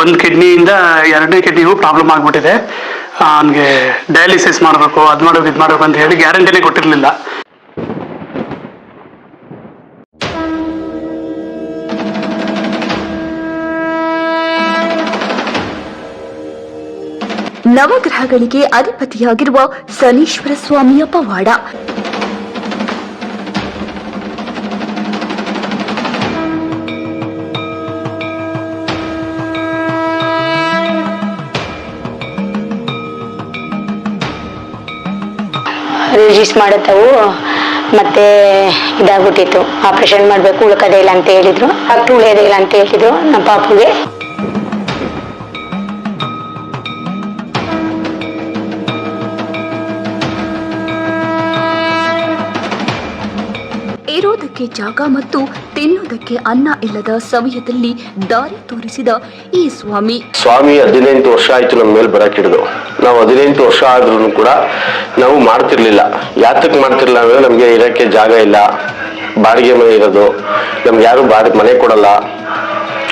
ಒಂದು ಕಿಡ್ನಿಯಿಂದ ಎರಡನೇ ಕಿಡ್ನಿಗೂ ಪ್ರಾಬ್ಲಮ್ ಆಗ್ಬಿಟ್ಟಿದೆ. ಅವನಿಗೆ ಡಯಾಲಿಸಿಸ್ ಮಾಡಬೇಕು, ಅದು ಮಾಡಬೇಕು, ಇದು ಮಾಡಬೇಕು ಅಂತ ಹೇಳಿ ಗ್ಯಾರಂಟಿನೇ ಕೊಟ್ಟಿರಲಿಲ್ಲ. ನವಗ್ರಹಗಳಿಗೆ ಅಧಿಪತಿಯಾಗಿರುವ ಸನೀಶ್ವರ ಸ್ವಾಮಿಯ ಪವಾಡ. ರಿಜಿಸ್ ಮಾಡುತ್ತವು. ಮತ್ತೆ ಇದಾಗ್ಬಿಟ್ಟಿತ್ತು. ಆಪರೇಷನ್ ಮಾಡಬೇಕು, ಉಳ್ಕದೇ ಇಲ್ಲ ಅಂತ ಹೇಳಿದ್ರು. ಡಾಕ್ಟ್ರು ಉಳಿಯೋದೇ ಇಲ್ಲ ಅಂತ ಹೇಳಿದ್ರು ನಮ್ಮ ಪಾಪುಗೆ. ಇರೋದಕ್ಕೆ ಜಾಗ ಮತ್ತು ತಿನ್ನುವುದಕ್ಕೆ ಅನ್ನ ಇಲ್ಲದ ಸಮಯದಲ್ಲಿ ದಾರಿ ತೋರಿಸಿದ ಈ ಸ್ವಾಮಿ. ಸ್ವಾಮಿ ಹದಿನೆಂಟು ವರ್ಷ ಆಯ್ತು ನಮ್ಮ ಮೇಲೆ ಬರಕ್ ಹಿಡಿದು. ನಾವು ಹದಿನೆಂಟು ವರ್ಷ ಆದ್ರೂ ಕೂಡ ನಾವು ಮಾಡ್ತಿರ್ಲಿಲ್ಲ. ಯಾತಕ್ ಮಾಡ್ತಿರ್ಲಿಲ್ಲ ಅಂದ್ರೆ ನಮ್ಗೆ ಇರಕ್ಕೆ ಜಾಗ ಇಲ್ಲ. ಬಾಡಿಗೆ ಮನೆ ಇರೋದು. ನಮ್ಗೆ ಯಾರು ಬಾಡಿಗೆ ಮನೆ ಕೊಡಲ್ಲ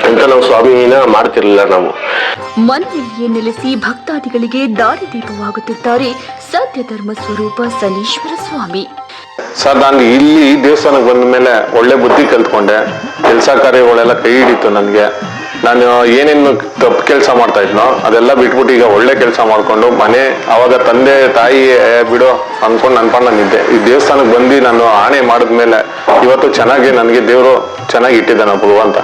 ಅಂತ ನಾವು ಸ್ವಾಮಿನ ಮಾಡ್ತಿರ್ಲಿಲ್ಲ ನಾವು. ಮನೆಯಲ್ಲಿಯೇ ನೆಲೆಸಿ ಭಕ್ತಾದಿಗಳಿಗೆ ದಾರಿದೀಪವಾಗುತ್ತಿದ್ದಾರೆ ಸತ್ಯ ಧರ್ಮ ಸ್ವರೂಪ ಸನೀಶ್ವರ ಸ್ವಾಮಿ. ಸರ್ ನಾನು ಇಲ್ಲಿ ದೇವಸ್ಥಾನಕ್ಕೆ ಬಂದ ಮೇಲೆ ಒಳ್ಳೆ ಬುದ್ಧಿ ಕಲ್ತ್ಕೊಂಡೆ. ಕೆಲಸ ಕಾರ್ಯಗಳೆಲ್ಲ ಕೈ ಹಿಡಿತು ನನಗೆ. ನಾನು ಏನೇನು ತಪ್ಪು ಕೆಲಸ ಮಾಡ್ತಾ ಇದ್ನೋ, ಅದೆಲ್ಲ ಬಿಟ್ಬಿಟ್ಟು ಈಗ ಒಳ್ಳೆ ಕೆಲಸ ಮಾಡ್ಕೊಂಡು ಮನೆ, ಅವಾಗ ತಂದೆ, ತಾಯಿ ಬಿಡೋ ಅನ್ಕೊಂಡು ನನ್ನ ಪಾಡ್ ನಾನು ಈ ದೇವಸ್ಥಾನಕ್ಕೆ ಬಂದು ನಾನು ಆಣೆ ಮಾಡಿದ್ಮೇಲೆ ಇವತ್ತು ಚೆನ್ನಾಗಿ ನನಗೆ ದೇವರು ಚೆನ್ನಾಗಿ ಇಟ್ಟಿದ್ದಾನೆ ಭಗವಂತ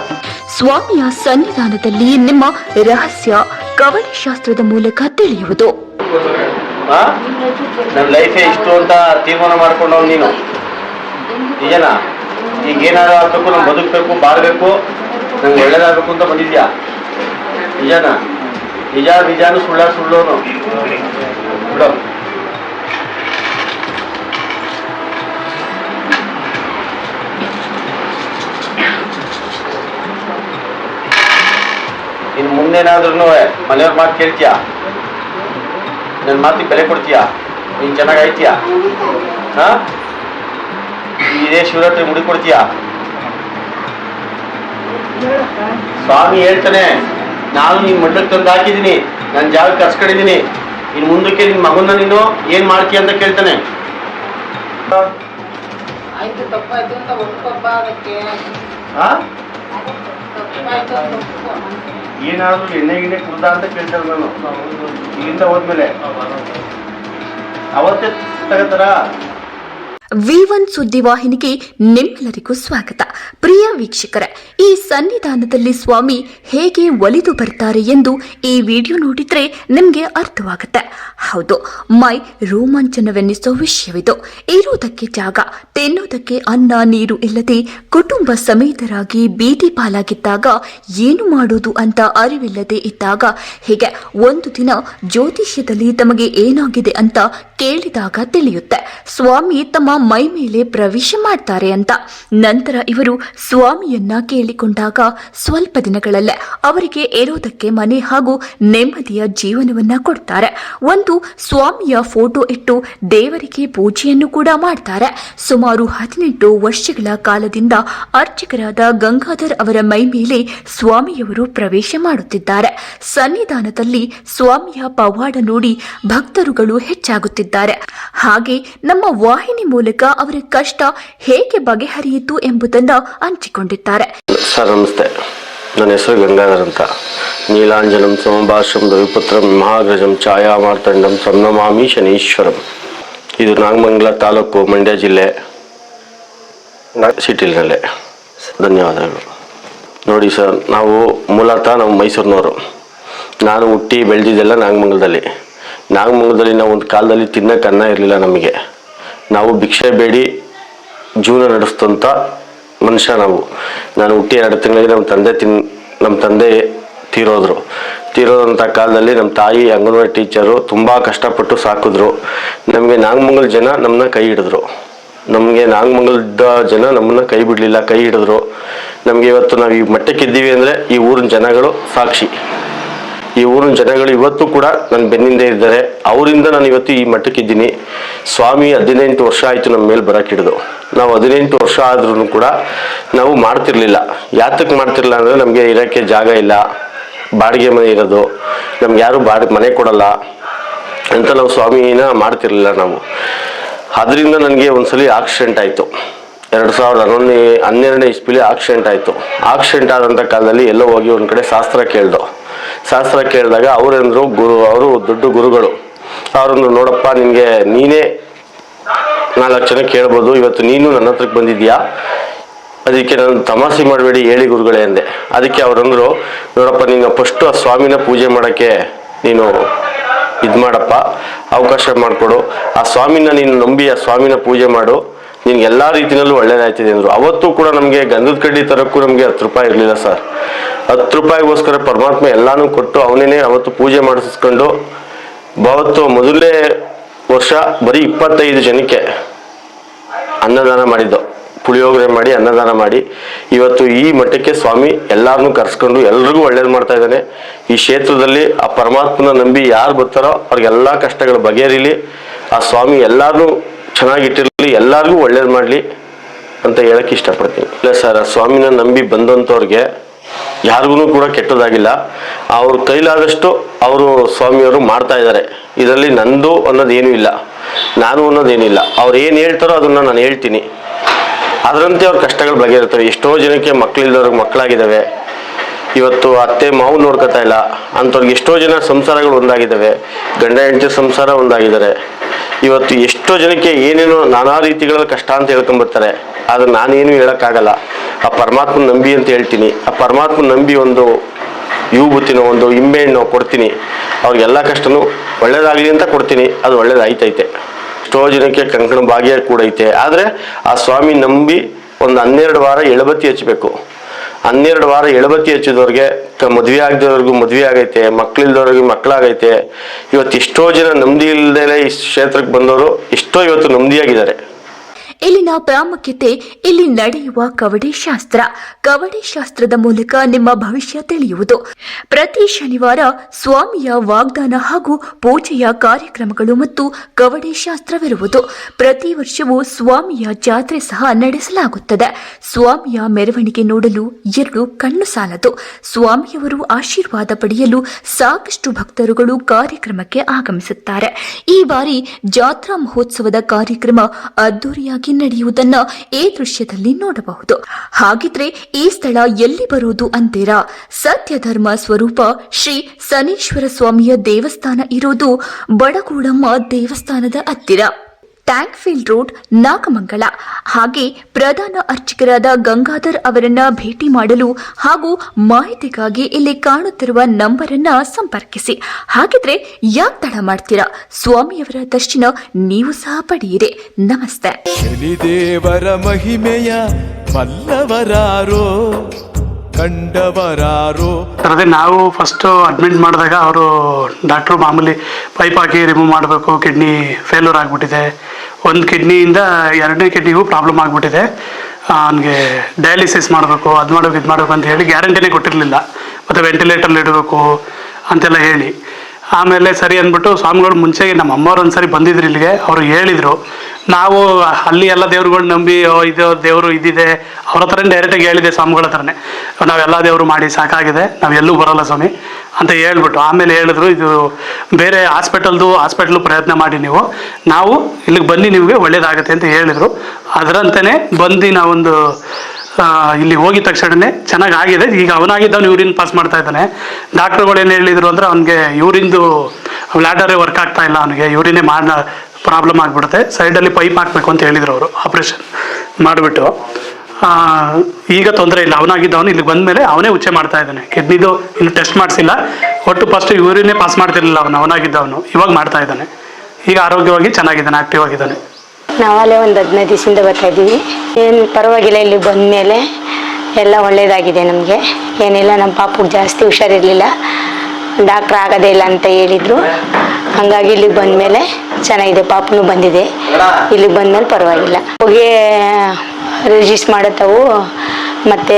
ಸ್ವಾಮಿಯ ಸನ್ನಿಧಾನದಲ್ಲಿ ನಿಮ್ಮ ರಹಸ್ಯ ಕವನ ಶಾಸ್ತ್ರದ ಮೂಲಕ ತಿಳಿಯುವುದು. ನನ್ನ ಲೈಫೇ ಇಷ್ಟು ಅಂತ ತೀರ್ಮಾನ ಮಾಡ್ಕೊಂಡು ನೀನು. ನಿಜನಾ? ಈಗ ಏನಾದ್ರು ಆಗ್ಬೇಕು, ನಾನು ಬದುಕಬೇಕು, ಬಾಳ್ಬೇಕು, ನಂಗೆ ಒಳ್ಳೇದಾಗಬೇಕು ಅಂತ ಬಂದಿದ್ಯಾ? ನಿಜನಾ? ನಿಜ, ನಿಜಾನು ಸುಳ್ಳ ಸುಳ್ಳೋನು. ಬಿಡು. ಇನ್ನು ಮುಂದೇನಾದ್ರೂ ಮನೆಯವ್ರ ಮಾತು ಕೇಳ್ತೀಯಾ? ನನ್ನ ಮಾತಿಗೆ ಬೆಲೆ ಕೊಡ್ತೀಯಾ? ನೀನು ಚೆನ್ನಾಗಿ ಆಯ್ತೀಯಾ? ಹಾ? ಇದೇ ಶಿವರಾತ್ರಿ ಮುಡಿ ಕೊಡ್ತೀಯಾ? ಸ್ವಾಮಿ ಹೇಳ್ತಾನೆ ನಾನು ನಿನ್ ಮಠಕ್ಕೆ ತಂದು ಹಾಕಿದ್ದೀನಿ ನನ್ನ ಜಾಗ ಕರ್ಸ್ಕೊಂಡಿದ್ದೀನಿ. ಇನ್ ಮುಂದಕ್ಕೆ ನಿನ್ ಮಗುನ ನೀನು ಏನ್ ಮಾಡ್ತೀಯ ಅಂತ ಕೇಳ್ತಾನೆ. ಆಯ್ತು ತಪ್ಪಾಯ್ತು ಅಂತ ಒಪ್ಪ ಅದಕ್ಕೆ. ಹಾ. ಏನಾದ್ರು ಎಣ್ಣೆ ಗಿಣ್ಣೆ ಕುಡ್ದ ಅಂತ ಕೇಳ್ತಾರೆ ನಾನು. ಇಲ್ಲಿಂದ ಹೋದ್ಮೇಲೆ. ಅವತ್ತೇ ತಗತಾರ? ವಿ ಒನ್ ಸುದ್ದಿವಾಹಿನಿಗೆ ನಿಮ್ಮೆಲ್ಲರಿಗೂ ಸ್ವಾಗತ. ಪ್ರಿಯ ವೀಕ್ಷಕರೇ, ಈ ಸನ್ನಿಧಾನದಲ್ಲಿ ಸ್ವಾಮಿ ಹೇಗೆ ಒಲಿದು ಬರ್ತಾರೆ ಎಂದು ಈ ವಿಡಿಯೋ ನೋಡಿದ್ರೆ ನಿಮಗೆ ಅರ್ಥವಾಗುತ್ತೆ. ಹೌದು, ಮೈ ರೋಮಾಂಚನವೆನ್ನಿಸೋ ವಿಷಯವಿದು. ಇರುವುದಕ್ಕೆ ಜಾಗ ತಿನ್ನೋದಕ್ಕೆ ಅನ್ನ, ನೀರು ಇಲ್ಲದೆ ಕುಟುಂಬ ಸಮೇತರಾಗಿ ಬೀದಿ ಪಾಲಾಗಿದ್ದಾಗ ಏನು ಮಾಡೋದು ಅಂತ ಅರಿವಿಲ್ಲದೆ ಇದ್ದಾಗ ಹೀಗೆ ಒಂದು ದಿನ ಜ್ಯೋತಿಷ್ಯದಲ್ಲಿ ತಮಗೆ ಏನಾಗಿದೆ ಅಂತ ಕೇಳಿದಾಗ ತಿಳಿಯುತ್ತೆ. ಸ್ವಾಮಿ ತಮ್ಮ ಮೈ ಮೇಲೆ ಪ್ರವೇಶ ಮಾಡ್ತಾರೆ ಅಂತ. ನಂತರ ಇವರು ಸ್ವಾಮಿಯನ್ನ ಕೇಳಿಕೊಂಡಾಗ ಸ್ವಲ್ಪ ದಿನಗಳಲ್ಲೇ ಅವರಿಗೆ ಇರೋದಕ್ಕೆ ಮನೆ ಹಾಗೂ ನೆಮ್ಮದಿಯ ಜೀವನವನ್ನ ಕೊಡ್ತಾರೆ. ಒಂದು ಸ್ವಾಮಿಯ ಫೋಟೋ ಇಟ್ಟು ದೇವರಿಗೆ ಪೂಜೆಯನ್ನು ಕೂಡ ಮಾಡ್ತಾರೆ. ಸುಮಾರು ಹದಿನೆಂಟು ವರ್ಷಗಳ ಕಾಲದಿಂದ ಅರ್ಚಕರಾದ ಗಂಗಾಧರ್ ಅವರ ಮೈ ಮೇಲೆ ಸ್ವಾಮಿಯವರು ಪ್ರವೇಶ ಮಾಡುತ್ತಿದ್ದಾರೆ. ಸನ್ನಿಧಾನದಲ್ಲಿ ಸ್ವಾಮಿಯ ಪವಾಡ ನೋಡಿ ಭಕ್ತರುಗಳು ಹೆಚ್ಚಾಗುತ್ತಿದ್ದಾರೆ. ಹಾಗೆ ನಮ್ಮ ವಾಹಿನಿ ಮೂಲಕ ಅವರ ಕಷ್ಟ ಹೇಗೆ ಬಗೆಹರಿಯಿತು ಎಂಬುದನ್ನು ಹಂಚಿಕೊಂಡಿದ್ದಾರೆ. ಸರ್, ನಮಸ್ತೆ. ನನ್ನ ಹೆಸರು ಗಂಗಾಧರ್ ಅಂತ. ನೀಲಾಂಜನಂ ಸಮಭಾಷಂ ರವಿಪುತ್ರಂ ಮಹಾಗ್ರಜಂ ಛಾಯಾ ಮಾರ್ತಂಡಂ ಸನ್ನಮಾಮಿ ಶನೀಶ್ವರಂ. ಇದು ನಾಗಮಂಗಲ ತಾಲೂಕು ಮಂಡ್ಯ ಜಿಲ್ಲೆ ಸಿಟಿಲಿನಲ್ಲಿ. ಧನ್ಯವಾದಗಳು. ನೋಡಿ ಸರ್, ನಾವು ಮೂಲತಃ ನಾವು ಮೈಸೂರಿನವರು. ನಾನು ಹುಟ್ಟಿ ಬೆಳೆದಿದ್ದೆಲ್ಲ ನಾಗಮಂಗಲದಲ್ಲಿ. ನಾಗಮಂಗಲದಲ್ಲಿ ನಾವು ಒಂದು ಕಾಲದಲ್ಲಿ ತಿನ್ನಕ್ಕೆ ಅನ್ನ ಇರಲಿಲ್ಲ ನಮಗೆ. ನಾವು ಭಿಕ್ಷೆ ಬೇಡಿ ಜೀವನ ನಡೆಸ್ತಂಥ ಮನುಷ್ಯ ನಾವು. ನಾನು ಹುಟ್ಟಿ ಎರಡು ತಿಂಗಳಿಗೆ ನಮ್ಮ ತಂದೆ ತಿನ್, ನಮ್ಮ ತಂದೆ ತೀರೋದ್ರು. ತೀರೋದಂಥ ಕಾಲದಲ್ಲಿ ನಮ್ಮ ತಾಯಿ, ಅಂಗನವಾಡಿ ಟೀಚರು ತುಂಬ ಕಷ್ಟಪಟ್ಟು ಸಾಕಿದ್ರು. ನಮಗೆ ನಾಗಮಂಗಲ ಜನ ನಮ್ಮನ್ನ ಕೈ ಹಿಡಿದ್ರು. ನಮಗೆ ನಾಗಮಂಗಲದ ಜನ ನಮ್ಮನ್ನ ಕೈ ಬಿಡಲಿಲ್ಲ, ಕೈ ಹಿಡಿದ್ರು. ನಮಗೆ ಇವತ್ತು ನಾವು ಈ ಮಟ್ಟಕ್ಕಿದ್ದೀವಿ ಅಂದರೆ ಈ ಊರಿನ ಜನಗಳು ಸಾಕ್ಷಿ. ಈ ಊರಿನ ಜನಗಳು ಇವತ್ತು ಕೂಡ ನನ್ನ ಬೆನ್ನಿಂದೆ ಇದ್ದಾರೆ. ಅವರಿಂದ ನಾನು ಇವತ್ತು ಈ ಮಟ್ಟಕ್ಕಿದ್ದೀನಿ ಸ್ವಾಮಿ, ಹದಿನೆಂಟು ವರ್ಷ ಆಯಿತು ನಮ್ಮ ಮೇಲೆ ಬರಕ್ಕೆ ಹಿಡಿದು. ನಾವು ಹದಿನೆಂಟು ವರ್ಷ ಆದ್ರೂ ಕೂಡ ನಾವು ಮಾಡ್ತಿರ್ಲಿಲ್ಲ. ಯಾತಕ್ಕೆ ಮಾಡ್ತಿರ್ಲಿಲ್ಲ ಅಂದರೆ ನಮಗೆ ಇರೋಕ್ಕೆ ಜಾಗ ಇಲ್ಲ. ಬಾಡಿಗೆ ಮನೆ ಇರೋದು. ನಮ್ಗೆ ಯಾರು ಬಾಡಿಗೆ ಮನೆ ಕೊಡಲ್ಲ. ಅಂತ ನಾವು ಸ್ವಾಮಿನ ಮಾಡ್ತಿರ್ಲಿಲ್ಲ ನಾವು. ಅದರಿಂದ ನನಗೆ ಒಂದ್ಸಲಿ ಆಕ್ಸಿಡೆಂಟ್ ಆಯಿತು. ಎರಡು ಸಾವಿರದ ಹನ್ನೊಂದನೇ, ಹನ್ನೆರಡನೇ ಇಸ್ಪಿಲಿ ಆಕ್ಸಿಡೆಂಟ್ ಆಯಿತು. ಆಕ್ಸಿಡೆಂಟ್ ಆದಂಥ ಕಾಲದಲ್ಲಿ ಎಲ್ಲೋ ಹೋಗಿ ಒಂದು ಕಡೆ ಶಾಸ್ತ್ರ ಕೇಳ್ದು. ಶಾಸ್ತ್ರ ಕೇಳಿದಾಗ ಅವರೇಂದ್ರು ಗುರು, ಅವರು ದೊಡ್ಡ ಗುರುಗಳು. ಅವರನ್ನು ನೋಡಪ್ಪ, ನಿನಗೆ ನೀನೇ ನಾಲ್ಕು ಜನ ಕೇಳ್ಬೋದು, ಇವತ್ತು ನೀನು ನನ್ನ ಹತ್ರಕ್ಕೆ ಬಂದಿದ್ಯಾ ಅದಕ್ಕೆ ನಾನು ತಮಾಷೆ ಮಾಡಬೇಡಿ, ಹೇಳಿ ಗುರುಗಳೇ ಅಂದೆ. ಅದಕ್ಕೆ ಅವರಂದ್ರು, ನೋಡಪ್ಪ ನೀನು ಫಸ್ಟ್ ಆ ಸ್ವಾಮಿನ ಪೂಜೆ ಮಾಡೋಕ್ಕೆ ನೀನು ಇದು ಮಾಡಪ್ಪ ಅವಕಾಶ ಮಾಡಿಕೊಡು. ಆ ಸ್ವಾಮಿನ ನೀನು ನಂಬಿ, ಆ ಸ್ವಾಮಿನ ಪೂಜೆ ಮಾಡು. ನಿನ್ಗೆ ಎಲ್ಲ ರೀತಿಯಲ್ಲೂ ಒಳ್ಳೇದಾಯ್ತಿದೆ ಅಂದರು. ಅವತ್ತು ಕೂಡ ನಮಗೆ ಗಂಧದ ಕಡ್ಡಿ ತರಕ್ಕೂ ನಮಗೆ ಹತ್ತು ರೂಪಾಯಿ ಇರಲಿಲ್ಲ ಸರ್. ಹತ್ತು ರೂಪಾಯಿಗೋಸ್ಕರ ಪರಮಾತ್ಮ ಎಲ್ಲಾನು ಕೊಟ್ಟು ಅವನೇನೆ ಅವತ್ತು ಪೂಜೆ ಮಾಡಿಸ್ಕೊಂಡು ಅವತ್ತು ಮೊದಲನೇ ವರ್ಷ ಬರೀ ಇಪ್ಪತ್ತೈದು ಜನಕ್ಕೆ ಅನ್ನದಾನ ಮಾಡಿದ್ದು. ಪುಳಿಯೋಗರೆ ಮಾಡಿ ಅನ್ನದಾನ ಮಾಡಿ. ಇವತ್ತು ಈ ಮಠಕ್ಕೆ ಸ್ವಾಮಿ ಎಲ್ಲಾರನ್ನೂ ಕರೆಸ್ಕೊಂಡು ಎಲ್ರಿಗೂ ಒಳ್ಳೇದು ಮಾಡ್ತಾ ಇದ್ದಾನೆ. ಈ ಕ್ಷೇತ್ರದಲ್ಲಿ ಆ ಪರಮಾತ್ಮನ ನಂಬಿ ಯಾರು ಬರ್ತಾರೋ ಅವ್ರಿಗೆಲ್ಲ ಕಷ್ಟಗಳು ಬಗೆಹರಿಲಿ, ಆ ಸ್ವಾಮಿ ಎಲ್ಲಾರನ್ನೂ ಚೆನ್ನಾಗಿಟ್ಟಿರಲಿ, ಎಲ್ಲರಿಗೂ ಒಳ್ಳೇದು ಮಾಡಲಿ ಅಂತ ಹೇಳಕ್ಕೆ ಇಷ್ಟಪಡ್ತೀನಿ. ಇಲ್ಲ ಸರ್ ಸ್ವಾಮಿನ ನಂಬಿ ಬಂದಂಥವ್ರಿಗೆ ಯಾರಿಗೂ ಕೂಡ ಕೆಟ್ಟದಾಗಿಲ್ಲ. ಅವ್ರ ಕೈಲಾದಷ್ಟು ಅವರು ಸ್ವಾಮಿಯವರು ಮಾಡ್ತಾ ಇದ್ದಾರೆ ಇದರಲ್ಲಿ ನಂದು ಅನ್ನೋದೇನೂ ಇಲ್ಲ, ನಾನು ಅನ್ನೋದೇನಿಲ್ಲ ಅವ್ರು ಏನು ಹೇಳ್ತಾರೋ ಅದನ್ನ ನಾನು ಹೇಳ್ತೀನಿ. ಅದರಂತೆ ಅವ್ರ ಕಷ್ಟಗಳು ಬಗೆಹರ್ತವೆ ಎಷ್ಟೋ ಜನಕ್ಕೆ ಮಕ್ಕಳಿಲ್ಲದವ್ರಿಗೆ ಮಕ್ಕಳಾಗಿದ್ದಾವೆ ಇವತ್ತು ಅತ್ತೆ ಮಾವು ನೋಡ್ಕೊತಾ ಇಲ್ಲ. ಅಂಥವ್ರಿಗೆ ಎಷ್ಟೋ ಜನ ಸಂಸಾರಗಳು ಒಂದಾಗಿದ್ದಾವೆ. ಗಂಡ, ಹೆಂಡತಿ ಸಂಸಾರ ಒಂದಾಗಿದ್ದಾರೆ. ಇವತ್ತು ಎಷ್ಟೋ ಜನಕ್ಕೆ ಏನೇನೋ ನಾನಾ ರೀತಿಗಳಲ್ಲಿ ಕಷ್ಟ ಅಂತ ಹೇಳ್ಕೊಂಬರ್ತಾರೆ ಆದ್ರೆ ನಾನೇನು ಹೇಳೋಕ್ಕಾಗಲ್ಲ. ಆ ಪರಮಾತ್ಮನ ನಂಬಿ ಅಂತ ಹೇಳ್ತೀನಿ. ಆ ಪರಮಾತ್ಮನ ನಂಬಿ ಒಂದು ವಿಭೂತಿನೋ, ಒಂದು ಹಿಂಬೆಹಣ್ಣು ಕೊಡ್ತೀನಿ. ಅವ್ರಿಗೆಲ್ಲ ಕಷ್ಟನೂ ಒಳ್ಳೇದಾಗಲಿ ಅಂತ ಕೊಡ್ತೀನಿ. ಅದು ಒಳ್ಳೇದಾಯ್ತೈತೆ. ಎಷ್ಟೋ ಜನಕ್ಕೆ ಕಂಕಣ ಭಾಗ್ಯ ಕೂಡ ಐತೆ. ಆದರೆ ಆ ಸ್ವಾಮಿ ನಂಬಿ ಒಂದು ಹನ್ನೆರಡು ವಾರ ಎಳಬತ್ತಿ ಹಚ್ಚಬೇಕು. ಹನ್ನೆರಡು ವಾರ ಎಳಬತ್ತಿ ಹಚ್ಚಿದವ್ರಿಗೆ ಮದುವೆ ಆಗದವ್ರಿಗೂ ಮದುವೆ ಆಗೈತೆ, ಮಕ್ಳಿಲ್ದವ್ರಿಗೆ ಮಕ್ಕಳಾಗೈತೆ ಇವತ್ತು ಎಷ್ಟೋ ಜನ ನೆಮ್ಮದಿ ಇಲ್ಲದೆ ಈ ಕ್ಷೇತ್ರಕ್ಕೆ ಬಂದವರು, ಎಷ್ಟೋ ಇವತ್ತು ನೆಮ್ಮದಿಯಾಗಿದ್ದಾರೆ ಇಲ್ಲಿನ ಪ್ರಾಮುಖ್ಯತೆ ಇಲ್ಲಿ ನಡೆಯುವ ಕವಡೆ ಶಾಸ್ತ್ರ. ಕವಡೆ ಶಾಸ್ತ್ರದ ಮೂಲಕ ನಿಮ್ಮ ಭವಿಷ್ಯ ತಿಳಿಯುವುದು. ಪ್ರತಿ ಶನಿವಾರ ಸ್ವಾಮಿಯ ವಾಗ್ದಾನ ಹಾಗೂ ಪೂಜೆಯ ಕಾರ್ಯಕ್ರಮಗಳು ಮತ್ತು ಕವಡೆ ಶಾಸ್ತ್ರವಿರುವುದು. ಪ್ರತಿ ವರ್ಷವೂ ಸ್ವಾಮಿಯ ಜಾತ್ರೆ ಸಹ ನಡೆಸಲಾಗುತ್ತದೆ. ಸ್ವಾಮಿಯ ಮೆರವಣಿಗೆ ನೋಡಲು ಎರಡು ಕಣ್ಣು ಸಾಲದು. ಸ್ವಾಮಿಯವರು ಆಶೀರ್ವಾದ ಪಡೆಯಲು ಸಾಕಷ್ಟು ಭಕ್ತರುಗಳು ಕಾರ್ಯಕ್ರಮಕ್ಕೆ ಆಗಮಿಸುತ್ತಾರೆ. ಈ ಬಾರಿ ಜಾತ್ರಾ ಮಹೋತ್ಸವದ ಕಾರ್ಯಕ್ರಮ ಅದ್ದೂರಿಯಾಗಿ ನಡೆಯುವುದನ್ನ ಈ ದೃಶ್ಯದಲ್ಲಿ ನೋಡಬಹುದು. ಹಾಗಿದ್ರೆ ಈ ಸ್ಥಳ ಎಲ್ಲಿ ಬರುವುದು ಅಂತೀರಾ? ಸತ್ಯ ಧರ್ಮ ಸ್ವರೂಪ ಶ್ರೀ ಸನೀಶ್ವರ ಸ್ವಾಮಿಯ ದೇವಸ್ಥಾನ ಇರೋದು ಬಡಗೂಡಮ್ಮ ದೇವಸ್ಥಾನದ ಹತ್ತಿರ. Tank field road Nagamangala. ಹಾಗೆ ಪ್ರಧಾನ ಅರ್ಚಕರಾದ ಗಂಗಾಧರ್ ಅವರನ್ನ ಭೇಟಿ ಮಾಡಲು ಹಾಗೂ ಮಾಹಿತಿಗಾಗಿ ಇಲ್ಲಿ ಕಾಣುತ್ತಿರುವ ನಂಬರ್ ಅನ್ನ ಸಂಪರ್ಕಿಸಿ. ಹಾಗಿದ್ರೆ ಯಾಕೆ ತಡ ಮಾಡ್ತೀರಾ? ಸ್ವಾಮಿಯವರ ದರ್ಶನ ನೀವು ಸಹ ಪಡೆಯಿರಿ. ನಮಸ್ತೆ. ಶನಿದೇವರ ಮಹಿಮೆಯ ಕಂಡವರಾರೋ. ಅದೇ ನಾವು ಫಸ್ಟ್ ಅಡ್ಮಿಟ್ ಮಾಡಿದಾಗ ಅವರು ಡಾಕ್ಟ್ರು ಮಾಮೂಲಿ ಪೈಪ್ ಹಾಕಿ ರಿಮೂವ್ ಮಾಡಬೇಕು ಕಿಡ್ನಿ ಫೇಲ್ಯೂರ್ ಆಗಿಬಿಟ್ಟಿದೆ. ಒಂದು ಕಿಡ್ನಿಯಿಂದ ಎರಡನೇ ಕಿಡ್ನಿಗೂ ಪ್ರಾಬ್ಲಮ್ ಆಗಿಬಿಟ್ಟಿದೆ. ಅವನಿಗೆ ಡಯಾಲಿಸಿಸ್ ಮಾಡಬೇಕು, ಅದು ಮಾಡಬೇಕು, ಇದು ಮಾಡಬೇಕು ಅಂತ ಹೇಳಿ ಗ್ಯಾರಂಟಿನೇ ಕೊಟ್ಟಿರಲಿಲ್ಲ. ಮತ್ತು ವೆಂಟಿಲೇಟರ್ಲಿ ಇಡಬೇಕು ಅಂತೆಲ್ಲ ಹೇಳಿ. ಆಮೇಲೆ ಸರಿ ಅಂದ್ಬಿಟ್ಟು ಸ್ವಾಮಿಗಳು ಮುಂಚೆಗೆ ನಮ್ಮ ಅಮ್ಮವ್ರು ಒಂದ್ಸರಿ ಬಂದಿದ್ರು ಇಲ್ಲಿಗೆ, ಅವರು ಹೇಳಿದರು ನಾವು ಅಲ್ಲಿ ಎಲ್ಲ ದೇವ್ರುಗಳು ನಂಬಿ, ಓ, ಇದು ದೇವರು ಇದಿದೆ, ಅವ್ರ ಹತ್ರನೇ ಡೈರೆಕ್ಟಾಗಿ ಹೇಳಿದೆ ಸ್ವಾಮಿಗಳ ಹತ್ರನೇ. ನಾವೆಲ್ಲ ದೇವರು ಮಾಡಿ ಸಾಕಾಗಿದೆ, ನಾವು ಎಲ್ಲೂ ಬರೋಲ್ಲ ಸ್ವಾಮಿ, ಅಂತ ಹೇಳ್ಬಿಟ್ಟು ಆಮೇಲೆ ಹೇಳಿದ್ರು, ಇದು ಬೇರೆ ಹಾಸ್ಪಿಟಲ್ದು ಹಾಸ್ಪಿಟ್ಲು ಪ್ರಯತ್ನ ಮಾಡಿ ನೀವು, ನಾವು ಇಲ್ಲಿಗೆ ಬನ್ನಿ ನಿಮಗೆ ಒಳ್ಳೇದಾಗುತ್ತೆ ಅಂತ ಹೇಳಿದರು. ಅದರಂತೆಯೇ ಬಂದು ನಾವೊಂದು ಇಲ್ಲಿ ಹೋಗಿದ ತಕ್ಷಣನೇ ಚೆನ್ನಾಗಿ ಆಗಿದೆ ಈಗ ಅವನಾಗಿದ್ದವನು ಯೂರಿನ್ ಪಾಸ್ ಮಾಡ್ತಾ ಇದ್ದಾನೆ. ಡಾಕ್ಟ್ರುಗಳು ಏನು ಹೇಳಿದ್ರು ಅಂದ್ರೆ ಅವನಿಗೆ ಯೂರಿಂದು ಲ್ಯಾಡರೇ ವರ್ಕ್ ಆಗ್ತಾ ಇಲ್ಲ ಅವನಿಗೆ, ಯೂರಿನೇ ಮಾಡ ಪ್ರಾಬ್ಲಮ್ ಆಗಿಬಿಡುತ್ತೆ. ಸೈಡಲ್ಲಿ ಪೈಪ್ ಹಾಕಬೇಕು ಅಂತ ಹೇಳಿದ್ರು ಅವರು ಆಪ್ರೇಷನ್ ಮಾಡಿಬಿಟ್ಟು. ಈಗ ತೊಂದರೆ ಇಲ್ಲ, ಅವನಾಗಿದ್ದವನು ಇಲ್ಲಿಗೆ ಬಂದಮೇಲೆ ಅವನೇ ಉಚ್ಚೆ ಮಾಡ್ತಾ ಇದ್ದಾನೆ. ಕಿಡ್ನಿದು ಇನ್ನು ಟೆಸ್ಟ್ ಮಾಡಿಸಿಲ್ಲ. ಒಟ್ಟು ಫಸ್ಟ್ ಯೂರಿನೇ ಪಾಸ್ ಮಾಡ್ತಿರ್ಲಿಲ್ಲ ಅವನು, ಅವನಾಗಿದ್ದವನು. ಇವಾಗ ಮಾಡ್ತಾ ಇದ್ದಾನೆ. ಈಗ ಆರೋಗ್ಯವಾಗಿ ಚೆನ್ನಾಗಿದ್ದಾನೆ ಆಕ್ಟಿವ್ ಆಗಿದ್ದಾನೆ. ನಾವಲ್ಲೇ ಒಂದು ಹದಿನೈದು ದಿವಸದಿಂದ ಬರ್ತಾ ಇದ್ದೀವಿ. ಏನು ಪರವಾಗಿಲ್ಲ, ಇಲ್ಲಿ ಬಂದಮೇಲೆ ಎಲ್ಲ ಒಳ್ಳೇದಾಗಿದೆ ನಮಗೆ. ಏನಿಲ್ಲ ನಮ್ಮ ಪಾಪಗೆ ಜಾಸ್ತಿ ಹುಷಾರಿರಲಿಲ್ಲ. ಡಾಕ್ಟ್ರ್ ಆಗೋದೇ ಇಲ್ಲ ಅಂತ ಹೇಳಿದರು. ಹಂಗಾಗಿ ಇಲ್ಲಿಗೆ ಬಂದಮೇಲೆ ಚೆನ್ನಾಗಿದೆ ಪಾಪನು ಬಂದಿದೆ. ಇಲ್ಲಿಗೆ ಬಂದಮೇಲೆ ಪರವಾಗಿಲ್ಲ. ಹೋಗಿ ರಿಜಿಸ್ಟ್ ಮಾಡತ್ತವು. ಮತ್ತೆ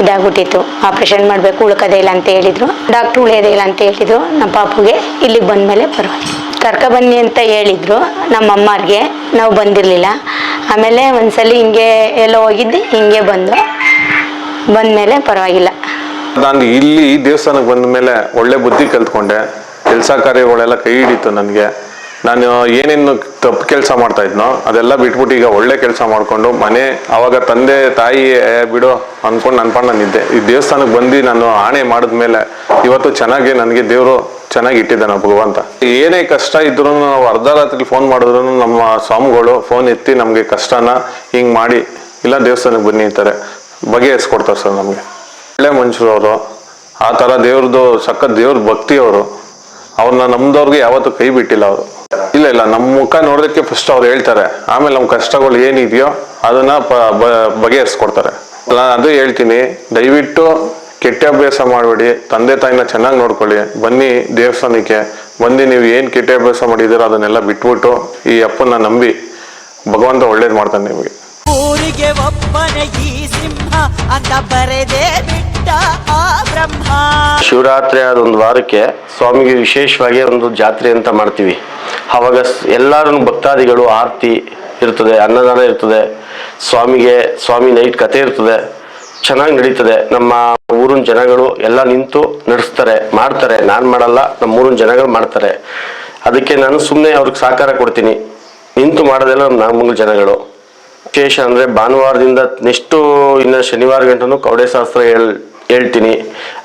ಇದಾಗ್ಬಿಟ್ಟಿತ್ತು. ಆಪ್ರೇಷನ್ ಮಾಡಬೇಕು ಉಳ್ಕೋದೇ ಇಲ್ಲ ಅಂತ ಹೇಳಿದ್ರು. ಡಾಕ್ಟ್ರು ಉಳಿಯೋದೇ ಇಲ್ಲ ಅಂತ ಹೇಳಿದ್ರು. ನಮ್ಮ ಪಾಪುಗೆ ಇಲ್ಲಿಗೆ ಬಂದಮೇಲೆ ಪರವಾಗಿಲ್ಲ. ಕರ್ಕ ಬನ್ನಿ ಅಂತ ಹೇಳಿದ್ರು ನಮ್ಮ ಅಮ್ಮಾರ್ಗೆ. ನಾವು ಬಂದಿರಲಿಲ್ಲ. ಆಮೇಲೆ ಒಂದ್ಸಲಿ ಹಿಂಗೆ ಎಲ್ಲ ಹೋಗಿದ್ದು ಹಿಂಗೆ ಬಂದು ಬಂದಮೇಲೆ ಪರವಾಗಿಲ್ಲ. ನಾನು ಇಲ್ಲಿ ದೇವಸ್ಥಾನಕ್ಕೆ ಬಂದ ಮೇಲೆ ಒಳ್ಳೆ ಬುದ್ಧಿ ಕಲ್ತ್ಕೊಂಡೆ. ಕೆಲಸ ಕಾರ್ಯಗಳೆಲ್ಲ ಕೈ ಹಿಡಿತು ನನಗೆ. ನಾನು ಏನೇನು ತಪ್ಪು ಕೆಲಸ ಮಾಡ್ತಾ ಇದ್ನೋ ಅದೆಲ್ಲ ಬಿಟ್ಬಿಟ್ಟು ಈಗ ಒಳ್ಳೆ ಕೆಲಸ ಮಾಡಿಕೊಂಡು ಮನೆ ಅವಾಗ ತಂದೆ ತಾಯಿ ಬಿಡು ಅನ್ಕೊಂಡು ನನ್ನ ಪಣ್ಣ ನಿದ್ದೆ ಈ ದೇವಸ್ಥಾನಕ್ಕೆ ಬಂದು ನಾನು ಆಣೆ ಮಾಡಿದ್ಮೇಲೆ ಇವತ್ತು ಚೆನ್ನಾಗಿ ನನಗೆ ದೇವರು ಚೆನ್ನಾಗಿ ಇಟ್ಟಿದ್ದಾನೆ ಭಗವಂತ ಏನೇ ಕಷ್ಟ ಇದ್ರೂ ನಾವು ಅರ್ಧ ರಾತ್ರಿ ಫೋನ್ ಮಾಡಿದ್ರು ನಮ್ಮ ಸ್ವಾಮಿಗಳು ಫೋನ್ ಎತ್ತಿ ನಮಗೆ ಕಷ್ಟನ ಹಿಂಗೆ ಮಾಡಿ, ಇಲ್ಲ ದೇವಸ್ಥಾನಕ್ಕೆ ಬನ್ನಿ ಅಂತಾರೆ. ಬಗೆಹರಿಸ್ಕೊಡ್ತಾರೆ ಸರ್ ನಮಗೆ. ಒಳ್ಳೆ ಮನುಷ್ಯರು ಅವರು. ಆ ಥರ ದೇವ್ರದ್ದು ಸಖತ್ ದೇವ್ರ ಭಕ್ತಿ ಅವರು. ಅವ್ರನ್ನ ನಮ್ದವ್ರಿಗೆ ಯಾವತ್ತೂ ಕೈ ಬಿಟ್ಟಿಲ್ಲ ಅವರು. ಇಲ್ಲ ಇಲ್ಲ ನಮ್ಮ ಮುಖ ನೋಡೋದಕ್ಕೆ ಫಸ್ಟ್ ಅವ್ರು ಹೇಳ್ತಾರೆ. ಆಮೇಲೆ ನಮ್ಮ ಕಷ್ಟಗಳು ಏನಿದೆಯೋ ಅದನ್ನ ಬಗೆಹರಿಸ್ಕೊಡ್ತಾರೆ. ನಾನು ಅದೇ ಹೇಳ್ತೀನಿ, ದಯವಿಟ್ಟು ಕೆಟ್ಟ ಅಭ್ಯಾಸ ಮಾಡಬೇಡಿ, ತಂದೆ ತಾಯಿನ ಚೆನ್ನಾಗಿ ನೋಡ್ಕೊಳ್ಳಿ, ಬನ್ನಿ ದೇವಸ್ಥಾನಕ್ಕೆ, ಬಂದು ನೀವು ಏನು ಕೆಟ್ಟ ಅಭ್ಯಾಸ ಮಾಡಿದ್ದೀರೋ ಅದನ್ನೆಲ್ಲ ಬಿಟ್ಬಿಟ್ಟು ಈ ಅಪ್ಪನ ನಂಬಿ ಭಗವಂತ ಒಳ್ಳೇದು ಮಾಡ್ತಾನೆ ನಿಮಗೆ. ಅಂತ ಬರೆದೇ ಬಿಟ್ಟ ಆ ಬ್ರಹ್ಮ. ಶಿವರಾತ್ರಿ ಆದ ಒಂದು ವಾರಕ್ಕೆ ಸ್ವಾಮಿಗೆ ವಿಶೇಷವಾಗಿ ಒಂದು ಜಾತ್ರೆ ಅಂತ ಮಾಡ್ತೀವಿ. ಅವಾಗ ಎಲ್ಲರೂ ಭಕ್ತಾದಿಗಳು, ಆರತಿ ಇರ್ತದೆ, ಅನ್ನದಾನ ಇರ್ತದೆ. ಸ್ವಾಮಿಗೆ, ಸ್ವಾಮಿ ನೈಟ್ ಕತೆ ಇರ್ತದೆ. ಚೆನ್ನಾಗಿ ನಡೀತದೆ. ನಮ್ಮ ಊರಿನ ಜನಗಳು ಎಲ್ಲ ನಿಂತು ನಡೆಸ್ತಾರೆ, ಮಾಡ್ತಾರೆ. ನಾನು ಮಾಡಲ್ಲ, ನಮ್ಮ ಊರಿನ ಜನಗಳು ಮಾಡ್ತಾರೆ. ಅದಕ್ಕೆ ನಾನು ಸುಮ್ಮನೆ ಅವ್ರಿಗೆ ಸಹಕಾರ ಕೊಡ್ತೀನಿ. ನಿಂತು ಮಾಡೋದೆಲ್ಲ ನಮ್ಮ ನಾಗಮಂಗಲ ಜನಗಳು. ವಿಶೇಷ ಅಂದರೆ ಭಾನುವಾರದಿಂದ ನೆಕ್ಸ್ಟು ಇನ್ನು ಶನಿವಾರ ಗಂಟನು ಕವಡೆ ಶಾಸ್ತ್ರ ಹೇಳ್ ಹೇಳ್ತೀನಿ.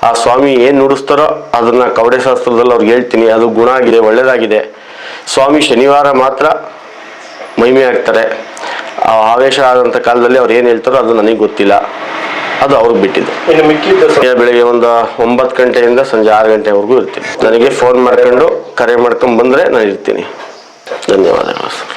ಆ ಸ್ವಾಮಿ ಏನು ನುಡಿಸ್ತಾರೋ ಅದನ್ನ ಕವಡೆ ಶಾಸ್ತ್ರದಲ್ಲಿ ಅವ್ರಿಗೆ ಹೇಳ್ತೀನಿ. ಅದು ಗುಣ ಆಗಿದೆ ಒಳ್ಳೆಯದಾಗಿದೆ ಸ್ವಾಮಿ ಶನಿವಾರ ಮಾತ್ರ ಮಹಿಮೆ ಆಗ್ತಾರೆ. ಆ ಆವೇಶ ಆದಂಥ ಕಾಲದಲ್ಲಿ ಅವ್ರು ಏನು ಹೇಳ್ತಾರೋ ಅದು ನನಗೆ ಗೊತ್ತಿಲ್ಲ. ಅದು ಅವ್ರಿಗೆ ಬಿಟ್ಟಿದ್ದು. ಬೆಳಿಗ್ಗೆ ಒಂದು ಒಂಬತ್ತು ಗಂಟೆಯಿಂದ ಸಂಜೆ ಆರು ಗಂಟೆವರೆಗೂ ಇರ್ತೀನಿ. ನನಗೆ ಫೋನ್ ಮಾಡ್ಕೊಂಡು ಕರೆ ಮಾಡ್ಕೊಂಡು ಬಂದರೆ ನಾನು ಇರ್ತೀನಿ. ಧನ್ಯವಾದಗಳು ಸರ್.